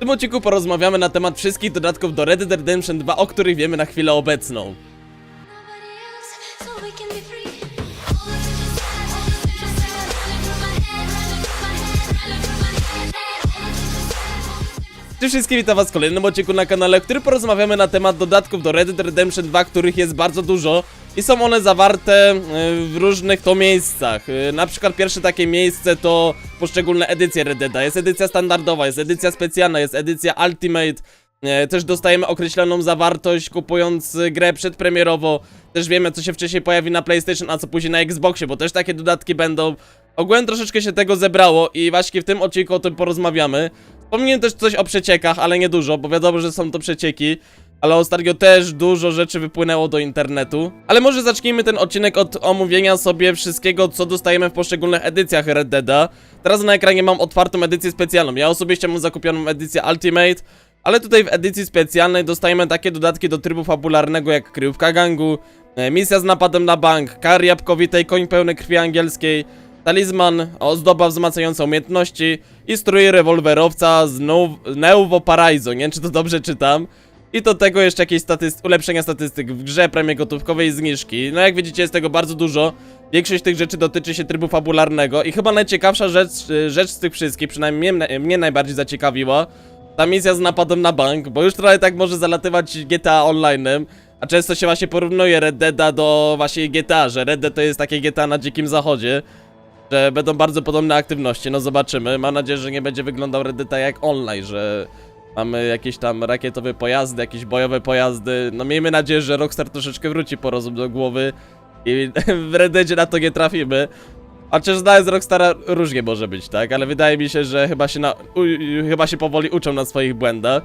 tym odcinku porozmawiamy na temat wszystkich dodatków do Red Dead Redemption 2, o których wiemy na chwilę obecną. Cześć wszystkim, witam was w kolejnym odcinku na kanale, w którym porozmawiamy na temat dodatków do Red Dead Redemption 2, których jest bardzo dużo i są one zawarte e, w różnych to miejscach. E, Na przykład pierwsze takie miejsce to poszczególne edycje Red Deada. Jest edycja standardowa, jest edycja specjalna, jest edycja Ultimate. E, Też dostajemy określoną zawartość kupując grę przedpremierowo. Też wiemy co się wcześniej pojawi na PlayStation, a co później na Xboxie, bo też takie dodatki będą. Ogółem troszeczkę się tego zebrało i właśnie w tym odcinku o tym porozmawiamy. Wspomniałem też coś o przeciekach, ale nie dużo, bo wiadomo, że są to przecieki. Ale ostatnio też dużo rzeczy wypłynęło do internetu. Ale może zacznijmy ten odcinek od omówienia sobie wszystkiego, co dostajemy w poszczególnych edycjach Red Deada. Teraz na ekranie mam otwartą edycję specjalną. Ja osobiście mam zakupioną edycję Ultimate, ale tutaj w edycji specjalnej dostajemy takie dodatki do trybu fabularnego jak kryjówka gangu, e, misja z napadem na bank, kar jabłkowitej, koń pełny krwi angielskiej, talizman, ozdoba wzmacniająca umiejętności i strój rewolwerowca z Neu- Neuvo Paraiso, nie wiem czy to dobrze czytam. I do tego jeszcze jakieś statyst ulepszenia statystyk w grze, premie gotówkowej i zniżki. No jak widzicie jest tego bardzo dużo. Większość tych rzeczy dotyczy się trybu fabularnego i chyba najciekawsza rzecz, y, rzecz z tych wszystkich, przynajmniej mnie, mnie najbardziej zaciekawiła, ta misja z napadem na bank, bo już trochę tak może zalatywać GTA Online'em, a często się właśnie porównuje Red Deada do właśnie GTA, że Red Dead to jest takie GTA na dzikim zachodzie, że będą bardzo podobne aktywności, no zobaczymy. Mam nadzieję, że nie będzie wyglądał Red Dead jak online, że mamy jakieś tam rakietowe pojazdy, jakieś bojowe pojazdy. No miejmy nadzieję, że Rockstar troszeczkę wróci po rozum do głowy i w Red Deadzie na to nie trafimy. Chociaż znając Rockstara różnie może być, tak? Ale wydaje mi się, że chyba się, na, u- chyba się powoli uczą na swoich błędach.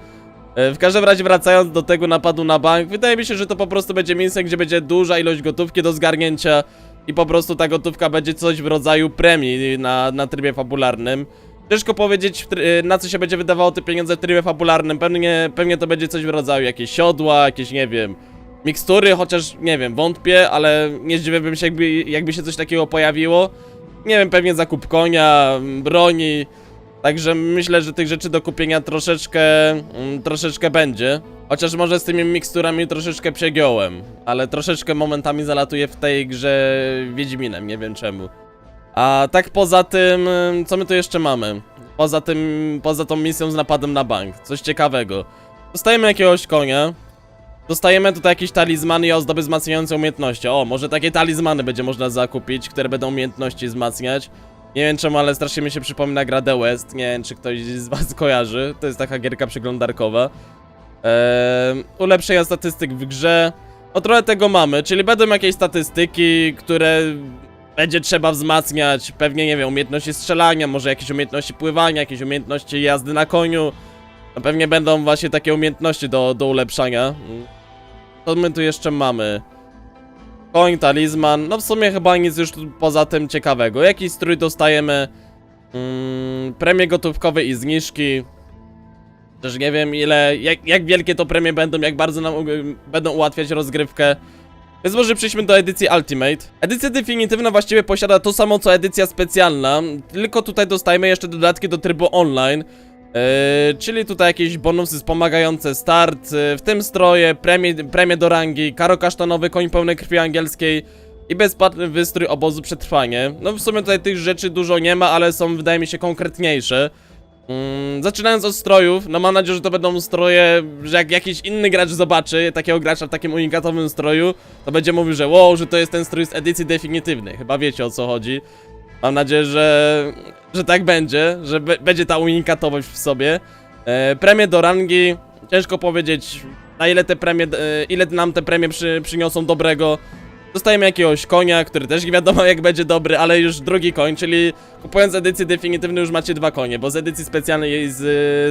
E, W każdym razie wracając do tego napadu na bank, wydaje mi się, że to po prostu będzie miejsce, gdzie będzie duża ilość gotówki do zgarnięcia i po prostu ta gotówka będzie coś w rodzaju premii na, na trybie fabularnym. Ciężko powiedzieć, e, na co się będzie wydawało te pieniądze w trybie fabularnym. Pewnie, pewnie to będzie coś w rodzaju jakieś siodła, jakieś, nie wiem, mikstury, chociaż, nie wiem, wątpię, ale nie zdziwiłbym się, jakby, jakby się coś takiego pojawiło. Nie wiem, pewnie zakup konia, broni. Także myślę, że tych rzeczy do kupienia troszeczkę, mm, troszeczkę będzie. Chociaż może z tymi miksturami troszeczkę przegiąłem, ale troszeczkę momentami zalatuję w tej grze Wiedźminem, nie wiem czemu. A tak poza tym, ym, co my tu jeszcze mamy? Poza tym, poza tą misją z napadem na bank, coś ciekawego. Dostajemy jakiegoś konia, Dostajemy tutaj jakieś talizmany i ozdoby wzmacniające umiejętności. O, może takie talizmany będzie można zakupić, które będą umiejętności wzmacniać. Nie wiem czemu, ale strasznie mi się przypomina gra The West. Nie wiem, czy ktoś z was kojarzy. To jest taka gierka przeglądarkowa. Eee, ulepszenia statystyk w grze. No trochę tego mamy, czyli będą jakieś statystyki, które będzie trzeba wzmacniać. Pewnie, nie wiem, umiejętności strzelania, może jakieś umiejętności pływania, jakieś umiejętności jazdy na koniu. No pewnie będą właśnie takie umiejętności do, do ulepszania. Co my tu jeszcze mamy? Koń, talizman. No w sumie chyba nic już poza tym ciekawego. Jakiś strój dostajemy. Mm, premie gotówkowe i zniżki. Też nie wiem ile, jak, jak wielkie to premie będą, jak bardzo nam będą ułatwiać rozgrywkę. Więc może przejdźmy do edycji Ultimate. Edycja definitywna właściwie posiada to samo co edycja specjalna, tylko tutaj dostajemy jeszcze dodatki do trybu online. Yy, czyli tutaj jakieś bonusy wspomagające start, yy, w tym stroje, premie, premie do rangi, karo kasztanowy, koń pełny krwi angielskiej i bezpłatny wystrój obozu przetrwanie. No w sumie tutaj tych rzeczy dużo nie ma, ale są wydaje mi się konkretniejsze. Mm, zaczynając od strojów, no mam nadzieję, że to będą stroje, że jak jakiś inny gracz zobaczy takiego gracza w takim unikatowym stroju, to będzie mówił, że wow, że to jest ten strój z edycji definitywnej. Chyba wiecie o co chodzi. Mam nadzieję, że, że tak będzie, że będzie ta unikatowość w sobie. E, premie do rangi, ciężko powiedzieć na ile te premie, e, ile nam te premie przy, przyniosą dobrego. Dostajemy jakiegoś konia, który też nie wiadomo jak będzie dobry, ale już drugi koń, czyli kupując edycję definitywną już macie dwa konie, bo z edycji specjalnej jest z,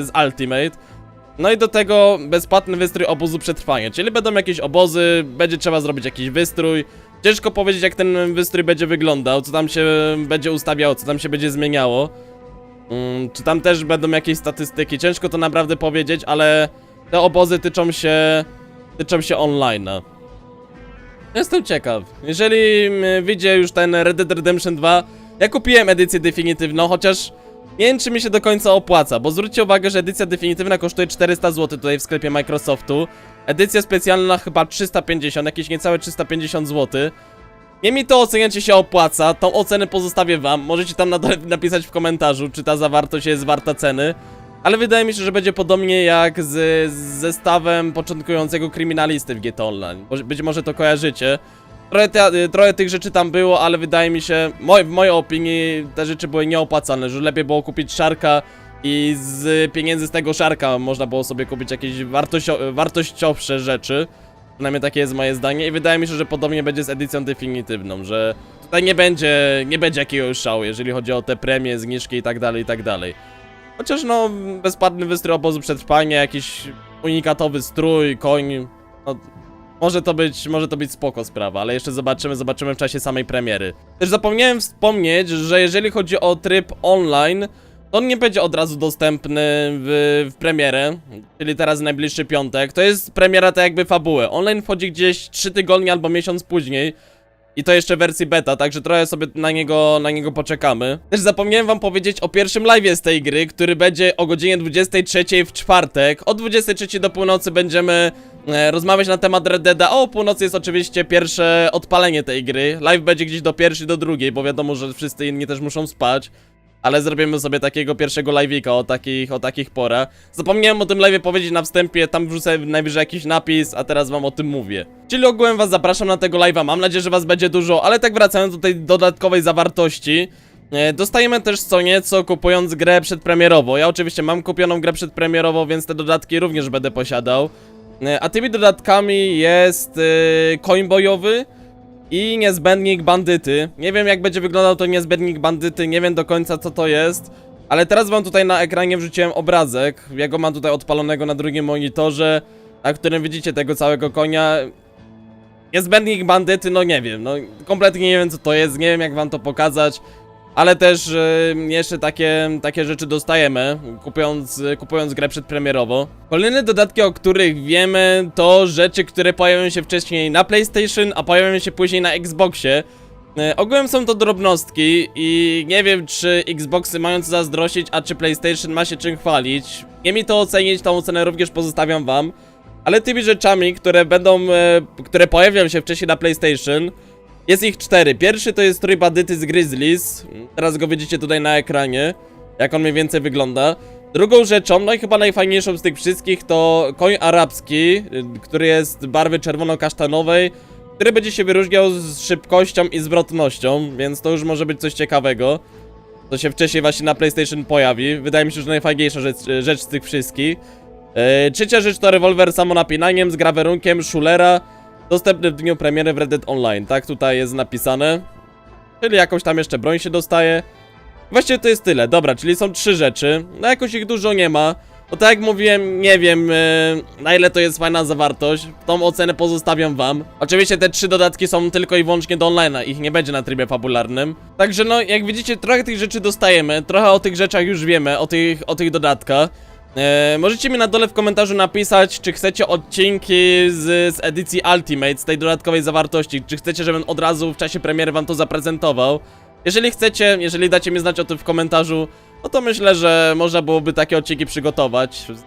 z Ultimate. No i do tego bezpłatny wystrój obozu przetrwania, czyli będą jakieś obozy, będzie trzeba zrobić jakiś wystrój. Ciężko powiedzieć jak ten wystrój będzie wyglądał, co tam się będzie ustawiało, co tam się będzie zmieniało. Mm, czy tam też będą jakieś statystyki, ciężko to naprawdę powiedzieć, ale te obozy tyczą się, tyczą się online'a. Jestem ciekaw. Jeżeli mm, wyjdzie już ten Red Dead Redemption 2, ja kupiłem edycję definitywną, chociaż Nie wiem, czy mi się do końca opłaca, bo zwróćcie uwagę, że edycja definitywna kosztuje 400 zł tutaj w sklepie Microsoftu. Edycja specjalna chyba 350, jakieś niecałe 350 zł. Nie mi to oceniać, czy się opłaca, tą ocenę pozostawię wam. Możecie tam napisać w komentarzu, czy ta zawartość jest warta ceny. Ale wydaje mi się, że będzie podobnie jak z, z zestawem początkującego kryminalisty w GTA Online. Być może to kojarzycie. Trochę, te, trochę tych rzeczy tam było, ale wydaje mi się, moj, w mojej opinii te rzeczy były nieopłacalne, że lepiej było kupić szarka i z pieniędzy z tego szarka można było sobie kupić jakieś wartościo, wartościowsze rzeczy. Przynajmniej takie jest moje zdanie i wydaje mi się, że podobnie będzie z edycją definitywną, że tutaj nie będzie, nie będzie jakiegoś szału, jeżeli chodzi o te premie, zniżki i tak dalej, i tak dalej. Chociaż no, bezpłatny wystrój obozu przetrwania, jakiś unikatowy strój, koń, no, może to być, może to być spoko sprawa, ale jeszcze zobaczymy, zobaczymy w czasie samej premiery. Też zapomniałem wspomnieć, że jeżeli chodzi o tryb online, to on nie będzie od razu dostępny w, w premierę, czyli teraz najbliższy piątek. To jest premiera tak jakby fabuły. Online wchodzi gdzieś 3 tygodnie albo miesiąc później. I to jeszcze w wersji beta, także trochę sobie na niego, na niego poczekamy. Też zapomniałem wam powiedzieć o pierwszym live'ie z tej gry, który będzie o godzinie 23 w czwartek. Od 23 do północy będziemy e, rozmawiać na temat Red Deada, o północy jest oczywiście pierwsze odpalenie tej gry. Live będzie gdzieś do pierwszej, do drugiej, bo wiadomo, że wszyscy inni też muszą spać. Ale zrobimy sobie takiego pierwszego live'ika o takich, o takich porach. Zapomniałem o tym live'ie powiedzieć na wstępie, tam wrzucę najwyżej jakiś napis, a teraz wam o tym mówię. Czyli ogółem was zapraszam na tego live'a, mam nadzieję, że was będzie dużo, ale tak wracając do tej dodatkowej zawartości. e, Dostajemy też co nieco kupując grę przedpremierowo. Ja oczywiście mam kupioną grę przedpremierowo, więc te dodatki również będę posiadał. E, A tymi dodatkami jest yy, coin bojowy, i niezbędnik bandyty. Nie wiem jak będzie wyglądał to niezbędnik bandyty, nie wiem do końca co to jest. Ale teraz wam tutaj na ekranie wrzuciłem obrazek. Ja go mam tutaj odpalonego na drugim monitorze, na którym widzicie tego całego konia. Niezbędnik bandyty, no nie wiem, no kompletnie nie wiem co to jest, nie wiem jak wam to pokazać. Ale też y, jeszcze takie, takie rzeczy dostajemy, kupując, kupując grę przedpremierowo. Kolejne dodatki, o których wiemy, to rzeczy, które pojawią się wcześniej na PlayStation, a pojawią się później na Xboxie. Y, ogółem są to drobnostki i nie wiem, czy Xboxy mają co zazdrościć, a czy PlayStation ma się czym chwalić. Nie mi to ocenić, tą ocenę również pozostawiam wam. Ale tymi rzeczami, które będą, e, które pojawią się wcześniej na PlayStation, jest ich cztery. Pierwszy to jest strój bandyty z Grizzlies. Teraz go widzicie tutaj na ekranie, jak on mniej więcej wygląda. Drugą rzeczą, no i chyba najfajniejszą z tych wszystkich, to koń arabski, y, który jest barwy czerwono-kasztanowej, który będzie się wyróżniał z szybkością i zwrotnością, więc to już może być coś ciekawego. To się wcześniej właśnie na PlayStation pojawi. Wydaje mi się, że najfajniejsza rzecz, rzecz z tych wszystkich. E, trzecia rzecz to rewolwer samonapinaniem, z grawerunkiem Schulera. Dostępny w dniu premiery w Red Dead Online, tak tutaj jest napisane. Czyli jakąś tam jeszcze broń się dostaje. Właściwie to jest tyle, dobra, czyli są trzy rzeczy. No jakoś ich dużo nie ma. No tak jak mówiłem, nie wiem e, na ile to jest fajna zawartość. Tą ocenę pozostawiam wam. Oczywiście te trzy dodatki są tylko i wyłącznie do online'a, ich nie będzie na trybie fabularnym. Także no, jak widzicie, trochę tych rzeczy dostajemy, trochę o tych rzeczach już wiemy, o tych, o tych dodatkach. E, możecie mi na dole w komentarzu napisać, czy chcecie odcinki z, z edycji Ultimate, z tej dodatkowej zawartości, czy chcecie, żebym od razu w czasie premiery wam to zaprezentował. Jeżeli chcecie, jeżeli dacie mi znać o tym w komentarzu, no to myślę, że można byłoby takie odcinki przygotować z,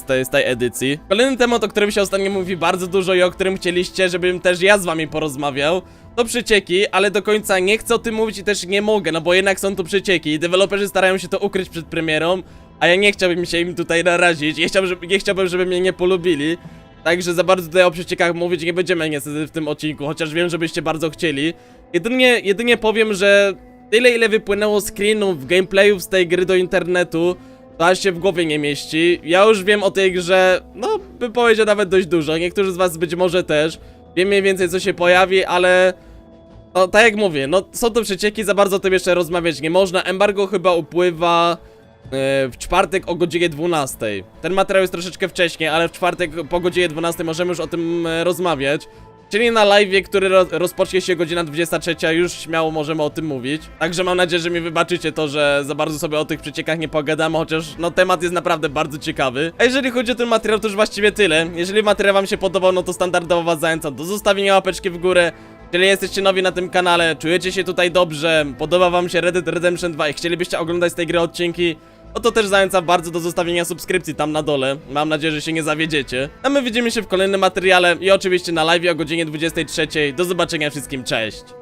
z, tej, z tej edycji. Kolejny temat, o którym się ostatnio mówi bardzo dużo i o którym chcieliście, żebym też ja z wami porozmawiał, to przecieki, ale do końca nie chcę o tym mówić i też nie mogę, no bo jednak są to przecieki. Deweloperzy starają się to ukryć przed premierą, a ja nie chciałbym się im tutaj narazić, nie chciałbym, żeby, nie chciałbym, żeby mnie nie polubili. Także za bardzo tutaj o przeciekach mówić nie będziemy niestety w tym odcinku, chociaż wiem, że byście bardzo chcieli. Jedynie, jedynie powiem, że tyle ile wypłynęło screenów, gameplayów z tej gry do internetu, to aż się w głowie nie mieści. Ja już wiem o tej grze, no bym powiedział nawet dość dużo, niektórzy z was być może też. Wiem mniej więcej co się pojawi, ale... No tak jak mówię, no są to przecieki, za bardzo o tym jeszcze rozmawiać nie można. Embargo chyba upływa w czwartek o godzinie 12. Ten materiał jest troszeczkę wcześniej, ale w czwartek po godzinie 12 możemy już o tym e, rozmawiać. Czyli na live, który ro rozpocznie się godzina 23, już śmiało możemy o tym mówić. Także mam nadzieję, że mi wybaczycie to, że za bardzo sobie o tych przeciekach nie pogadamy, chociaż no temat jest naprawdę bardzo ciekawy. A jeżeli chodzi o ten materiał, to już właściwie tyle. Jeżeli materiał wam się podobał, no to standardowo was zachęcam do zostawienia łapeczki w górę. Jeżeli jesteście nowi na tym kanale, czujecie się tutaj dobrze, podoba wam się Red Dead Redemption 2 i chcielibyście oglądać z tej gry odcinki, no to też zachęcam bardzo do zostawienia subskrypcji tam na dole. Mam nadzieję, że się nie zawiedziecie. A my widzimy się w kolejnym materiale i oczywiście na live o godzinie 23. Do zobaczenia wszystkim, cześć!